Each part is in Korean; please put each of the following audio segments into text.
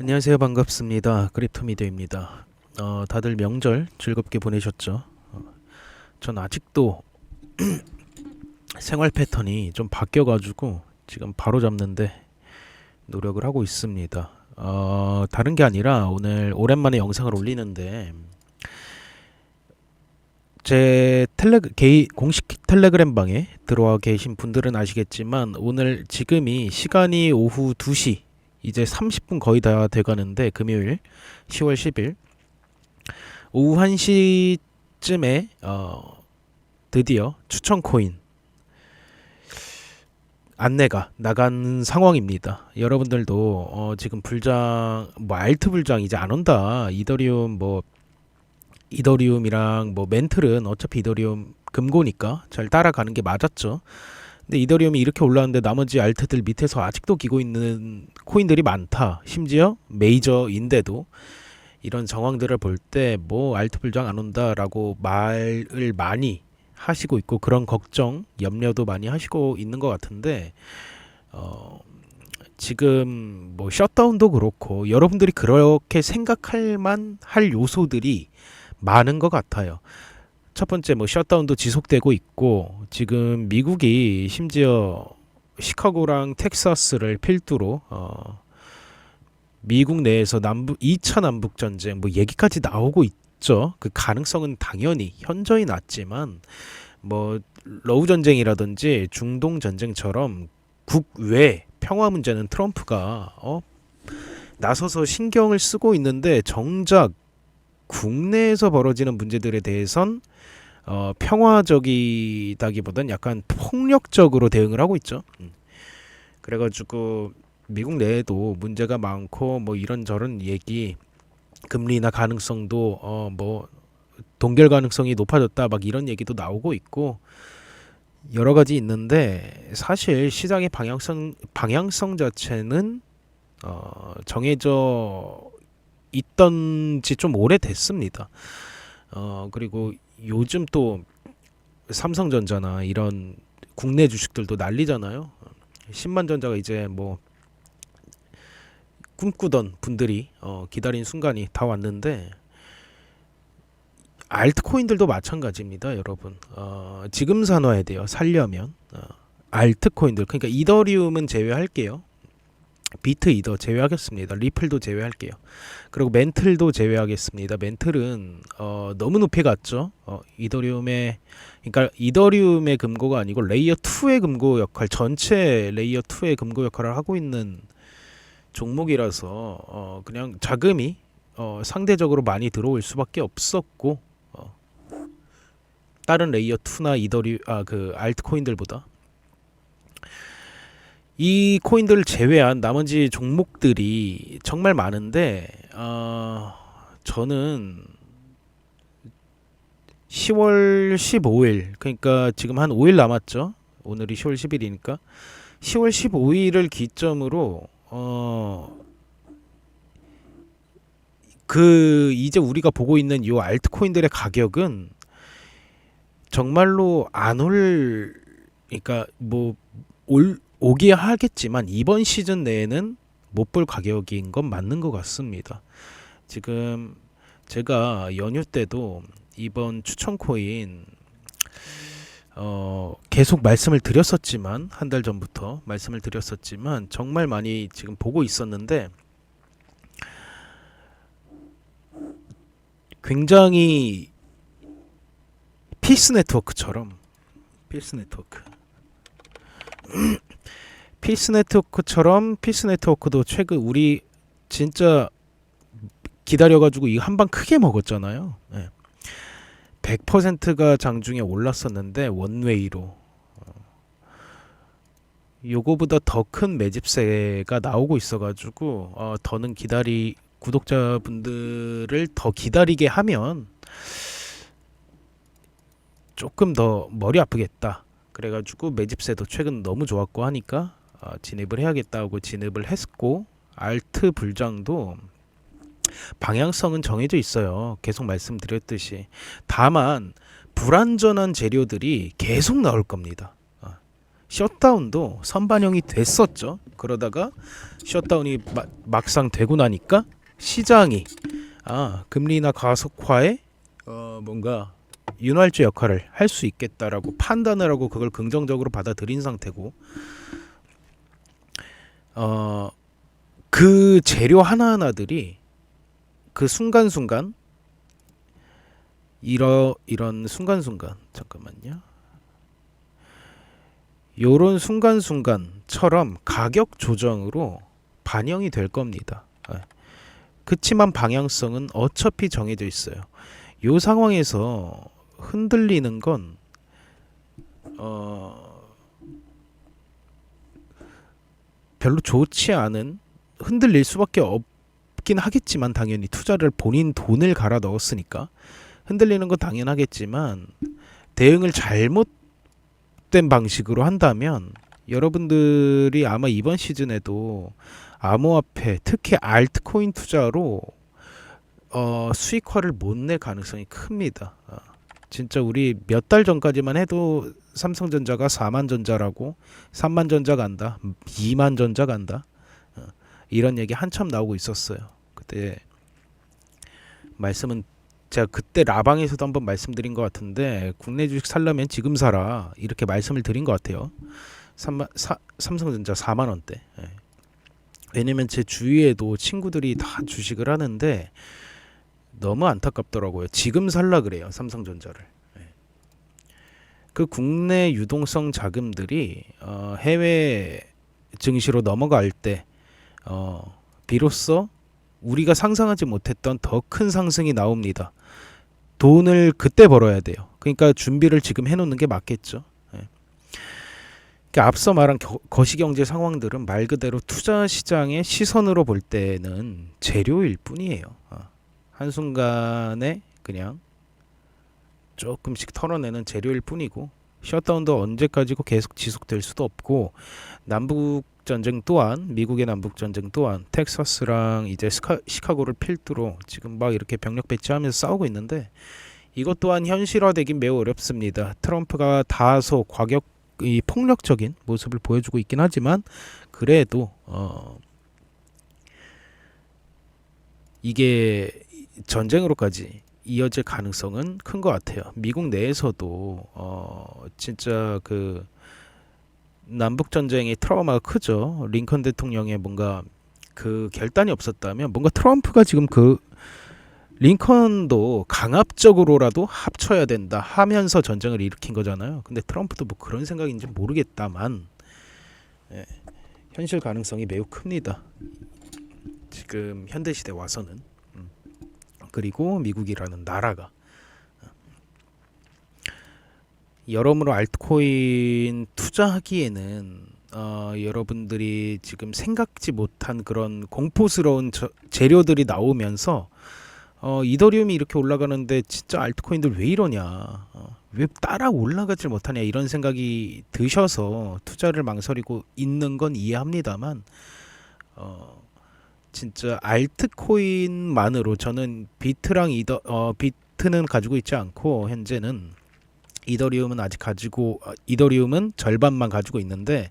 안녕하세요. 반갑습니다. 크립토미디어입니다. 어, 다들 명절 즐겁게 보내셨죠? 어, 전 아직도 생활 패턴이 좀 바뀌어 가지고 지금 바로 잡는데 노력을 하고 있습니다. 어, 다른 게 아니라 오늘 오랜만에 영상을 올리는데 제 텔레 개인 공식 텔레그램 방에 들어와 계신 분들은 아시겠지만 오늘 지금이 시간이 오후 2시 이제 30분 거의 다 돼가는데 금요일 10월 10일 오후 1시쯤에 어, 드디어 추천 코인 안내가 나간 상황입니다. 여러분들도 어, 지금 불장 뭐 알트 불장 이제 안 온다. 이더리움 뭐 이더리움이랑 뭐 멘틀은 어차피 이더리움 금고니까 잘 따라가는 게 맞았죠. 근데 이더리움이 이렇게 올라왔는데 나머지 알트들 밑에서 아직도 기고 있는 코인들이 많다. 심지어 메이저인데도 이런 정황들을 볼 때 뭐 알트 불장 안 온다라고 말을 많이 하시고 있고 그런 걱정, 염려도 많이 하시고 있는 것 같은데 어 지금 뭐 셧다운도 그렇고 여러분들이 그렇게 생각할 만할 요소들이 많은 것 같아요. 첫 번째 뭐 셧다운도 지속되고 있고 지금 미국이 심지어 시카고랑 텍사스를 필두로 어 미국 내에서 남북 2차 남북 전쟁 뭐 얘기까지 나오고 있죠. 그 가능성은 당연히 현저히 낮지만 뭐 러우 전쟁이라든지 중동 전쟁처럼 국외 평화 문제는 트럼프가 어 나서서 신경을 쓰고 있는데 정작 국내에서 벌어지는 문제들에 대해선 어, 평화적이다기보단 약간 폭력적으로 대응을 하고 있죠. 음. 그래가지고 미국 내에도 문제가 많고 뭐 이런저런 얘기 금리나 가능성도 어 뭐 동결 가능성이 높아졌다 막 이런 얘기도 나오고 있고 여러 가지 있는데 사실 시장의 방향성 방향성 자체는 어 정해져 있던 지 좀 오래됐습니다. 어 그리고 요즘 또 삼성전자나 이런 국내 주식들도 난리잖아요. 10만 전자가 이제 뭐 꿈꾸던 분들이 어, 기다린 순간이 다 왔는데 알트코인들도 마찬가지입니다, 여러분. 어, 지금 사놔야 돼요. 살려면 어, 알트코인들 그러니까 이더리움은 제외할게요. 비트 이더 제외하겠습니다. 리플도 제외할게요. 그리고 멘틀도 제외하겠습니다. 멘틀은 어, 너무 높이 갔죠. 어, 이더리움의 그러니까 이더리움의 금고가 아니고 레이어 2의 금고 역할, 전체 레이어 2의 금고 역할을 하고 있는 종목이라서 어, 그냥 자금이 어, 상대적으로 많이 들어올 수밖에 없었고 어, 다른 레이어 2나 이더리 아그 알트코인들보다 이 코인들을 제외한 나머지 종목들이 정말 많은데 어, 저는 10월 15일 그러니까 지금 한 5일 남았죠. 오늘이 10월 10일이니까 10월 15일을 기점으로 어, 그 이제 우리가 보고 있는 이 알트코인들의 가격은 정말로 안 올 그러니까 뭐올 오게 하겠지만 이번 시즌 내에는 못 볼 가격인 건 맞는 것 같습니다. 지금 제가 연휴 때도 이번 추천 코인 어 계속 말씀을 드렸었지만 한 달 전부터 말씀을 드렸었지만 정말 많이 지금 보고 있었는데 굉장히 필스 네트워크처럼 필스 네트워크 필스 네트워크처럼 필스 네트워크도 최근 우리 진짜 기다려가지고 이 한 방 크게 먹었잖아요. 예. 100%가 장중에 올랐었는데 원웨이로 어. 요거보다 더 큰 매집세가 나오고 있어가지고 어, 더는 기다리 구독자분들을 더 기다리게 하면 조금 더 머리 아프겠다. 그래가지고 매집세도 최근 너무 좋았고 하니까 어, 진입을 해야겠다고 진입을 했고 알트 불장도 방향성은 정해져 있어요. 계속 말씀드렸듯이 다만 불안전한 재료들이 계속 나올 겁니다. 어, 셧다운도 선반영이 됐었죠. 그러다가 셧다운이 마- 막상 되고 나니까 시장이 아 금리나 가속화에 어 뭔가 윤활주 역할을 할 수 있겠다라고 판단을 하고 그걸 긍정적으로 받아들인 상태고 어 그 재료 하나하나들이 그 순간순간 이러 이런 순간순간 잠깐만요. 요런 순간순간처럼 가격 조정으로 반영이 될 겁니다. 예. 그치만 방향성은 어차피 정해져 있어요. 요 상황에서 흔들리는 건 어, 별로 좋지 않은 흔들릴 수밖에 없긴 하겠지만 당연히 투자를 본인 돈을 갈아 넣었으니까 흔들리는 건 당연하겠지만 대응을 잘못된 방식으로 한다면 여러분들이 아마 이번 시즌에도 암호화폐 특히 알트코인 투자로 어, 수익화를 못 낼 가능성이 큽니다. 어, 진짜 우리 몇 달 전까지만 해도 삼성전자가 4만 전자라고 3만 전자 간다, 2만 전자 간다 어, 이런 얘기 한참 나오고 있었어요. 그때 말씀은 제가 그때 라방에서도 한번 말씀드린 것 같은데 국내 주식 살려면 지금 사라 이렇게 말씀을 드린 것 같아요. 3만, 사, 삼성전자 4만 원대. 예. 왜냐면 제 주위에도 친구들이 다 주식을 하는데 너무 안타깝더라고요. 지금 살라 그래요. 삼성전자를. 예. 그 국내 유동성 자금들이 어, 해외 증시로 넘어갈 때 어, 비로소 우리가 상상하지 못했던 더 큰 상승이 나옵니다. 돈을 그때 벌어야 돼요. 그러니까 준비를 지금 해놓는 게 맞겠죠. 예. 그러니까 앞서 말한 겨- 거시경제 상황들은 말 그대로 투자 시장의 시선으로 볼 때는 재료일 뿐이에요. 어. 한순간에 그냥 조금씩 털어내는 재료일 뿐이고 셧다운도 언제까지고 계속 지속될 수도 없고 남북 전쟁 또한 미국의 남북 전쟁 또한 텍사스랑 이제 스카, 시카고를 필두로 지금 막 이렇게 병력 배치하면서 싸우고 있는데 이것 또한 현실화되긴 매우 어렵습니다. 트럼프가 다소 과격 이 폭력적인 모습을 보여주고 있긴 하지만 그래도 어 이게 전쟁으로까지 이어질 가능성은 큰 것 같아요. 미국 내에서도 어 진짜 그 남북 전쟁의 트라우마가 크죠. 링컨 대통령의 뭔가 그 결단이 없었다면 뭔가 트럼프가 지금 그 링컨도 강압적으로라도 합쳐야 된다 하면서 전쟁을 일으킨 거잖아요. 근데 트럼프도 뭐 그런 생각인지 모르겠다만 예, 현실 가능성이 매우 큽니다. 지금 현대 시대 와서는 음. 그리고 미국이라는 나라가. 여러모로 알트코인 투자하기에는 어, 여러분들이 지금 생각지 못한 그런 공포스러운 저, 재료들이 나오면서 어, 이더리움이 이렇게 올라가는데 진짜 알트코인들 왜 이러냐 어, 왜 따라 올라가질 못하냐 이런 생각이 드셔서 투자를 망설이고 있는 건 이해합니다만 어, 진짜 알트코인만으로 저는 비트랑 이더 어, 비트는 가지고 있지 않고 현재는 이더리움은 아직 가지고 어, 이더리움은 절반만 가지고 있는데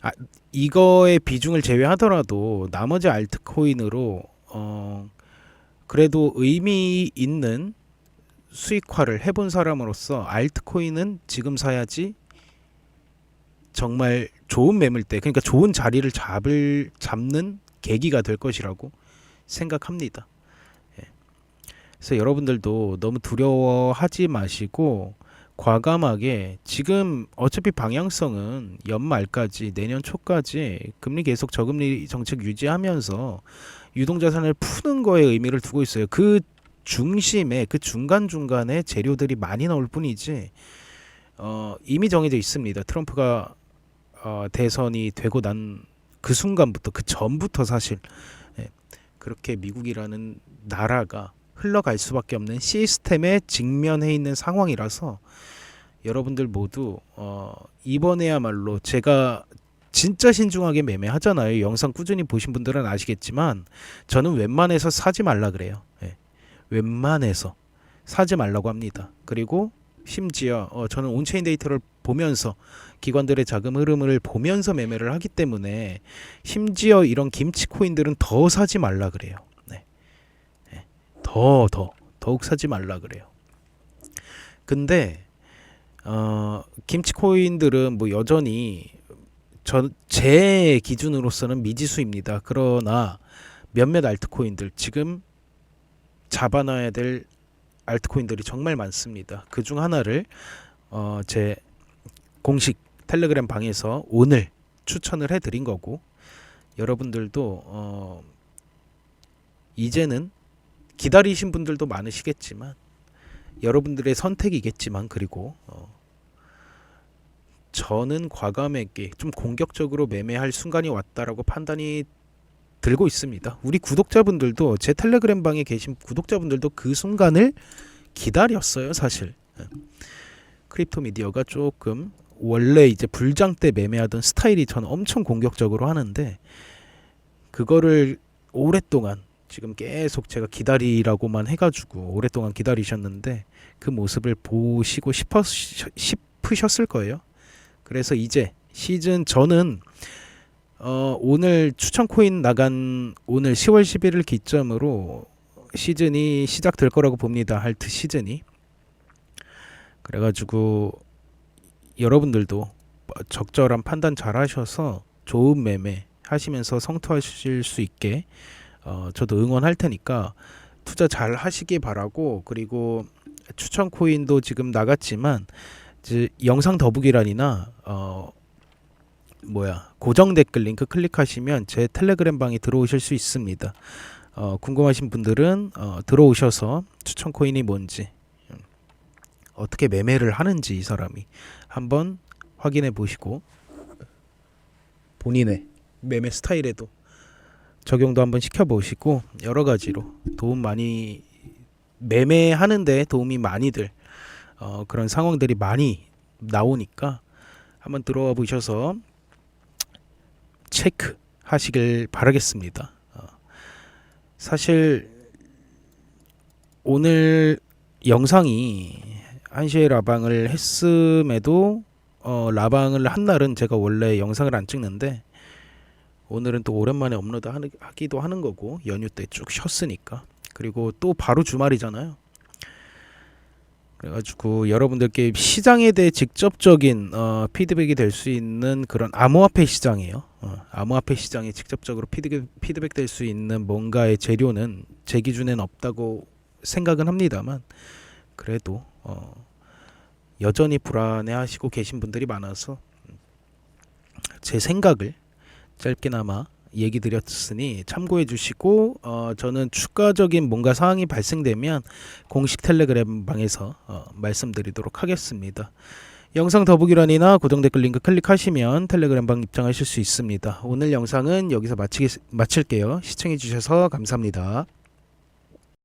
아, 이거의 비중을 제외하더라도 나머지 알트코인으로 어 그래도 의미 있는 수익화를 해본 사람으로서 알트코인은 지금 사야지 정말 좋은 매물대 그러니까 좋은 자리를 잡을 잡는 계기가 될 것이라고 생각합니다. 예. 그래서 여러분들도 너무 두려워하지 마시고 과감하게 지금 어차피 방향성은 연말까지 내년 초까지 금리 계속 저금리 정책 유지하면서 유동자산을 푸는 거에 의미를 두고 있어요. 그 중심에 그 중간 중간에 재료들이 많이 나올 뿐이지 어, 이미 정해져 있습니다. 트럼프가 어, 대선이 되고 난 그 순간부터 그 전부터 사실 예, 그렇게 미국이라는 나라가 흘러갈 수밖에 없는 시스템에 직면해 있는 상황이라서 여러분들 모두 어, 이번에야말로 제가 진짜 신중하게 매매하잖아요. 영상 꾸준히 보신 분들은 아시겠지만 저는 웬만해서 사지 말라 그래요. 예. 웬만해서 사지 말라고 합니다. 그리고 심지어 어, 저는 온체인 데이터를 보면서 기관들의 자금 흐름을 보면서 매매를 하기 때문에 심지어 이런 김치 코인들은 더 사지 말라 그래요. 네. 네. 더, 더, 더욱 사지 말라 그래요. 근데, 어, 김치 코인들은 뭐 여전히 저, 제 기준으로서는 미지수입니다. 그러나 몇몇 알트코인들, 지금 잡아놔야 될 알트코인들이 정말 많습니다. 그 중 하나를 어, 제 공식 텔레그램 방에서 오늘 추천을 해드린 거고 여러분들도 어, 이제는 기다리신 분들도 많으시겠지만 여러분들의 선택이겠지만 그리고 어, 저는 과감하게 좀 공격적으로 매매할 순간이 왔다라고 판단이 들고 있습니다. 우리 구독자분들도 제 텔레그램 방에 계신 구독자분들도 그 순간을 기다렸어요, 사실. 예. 크립토 미디어가 조금 원래 이제 불장 때 매매하던 스타일이 저는 엄청 공격적으로 하는데 그거를 오랫동안 지금 계속 제가 기다리라고만 해가지고 오랫동안 기다리셨는데 그 모습을 보시고 싶었, 싶으셨을 거예요. 그래서 이제 시즌 저는 어, 오늘 추천 코인 나간 오늘 10월 11일 기점으로 시즌이 시작될 거라고 봅니다. 할트 시즌이. 그래가지고 여러분들도 적절한 판단 잘 하셔서 좋은 매매 하시면서 성투하실 수 있게 어, 저도 응원할 테니까 투자 잘 하시기 바라고 그리고 추천 코인도 지금 나갔지만 이제 영상 더보기란이나 어, 뭐야 고정 댓글 링크 클릭하시면 제 텔레그램 방에 들어오실 수 있습니다. 어, 궁금하신 분들은 어, 들어오셔서 추천 코인이 뭔지 음, 어떻게 매매를 하는지 이 사람이 한번 확인해 보시고 본인의 매매 스타일에도 적용도 한번 시켜 보시고 여러 가지로 도움 많이 매매하는데 도움이 많이들 어, 그런 상황들이 많이 나오니까 한번 들어와 보셔서 체크 하시길 바라겠습니다. 어, 사실 오늘 영상이 1시에 라방을 했음에도 어, 라방을 한 날은 제가 원래 영상을 안 찍는데 오늘은 또 오랜만에 업로드 하기도 하는 거고 연휴 때 쭉 쉬었으니까 그리고 또 바로 주말이잖아요. 그래가지고 여러분들께 시장에 대해 직접적인 어, 피드백이 될 수 있는 그런 암호화폐 시장이에요. 어, 암호화폐 시장에 직접적으로 피드백, 피드백 될 수 있는 뭔가의 재료는 제 기준엔 없다고 생각은 합니다만 그래도 어, 여전히 불안해하시고 계신 분들이 많아서 제 생각을 짧게나마 얘기 드렸으니 참고해 주시고 어, 저는 추가적인 뭔가 사항이 발생되면 공식 텔레그램 방에서 어, 말씀드리도록 하겠습니다. 영상 더보기란이나 고정 댓글 링크 클릭하시면 텔레그램 방 입장하실 수 있습니다. 오늘 영상은 여기서 마치겠, 마칠게요. 시청해 주셔서 감사합니다.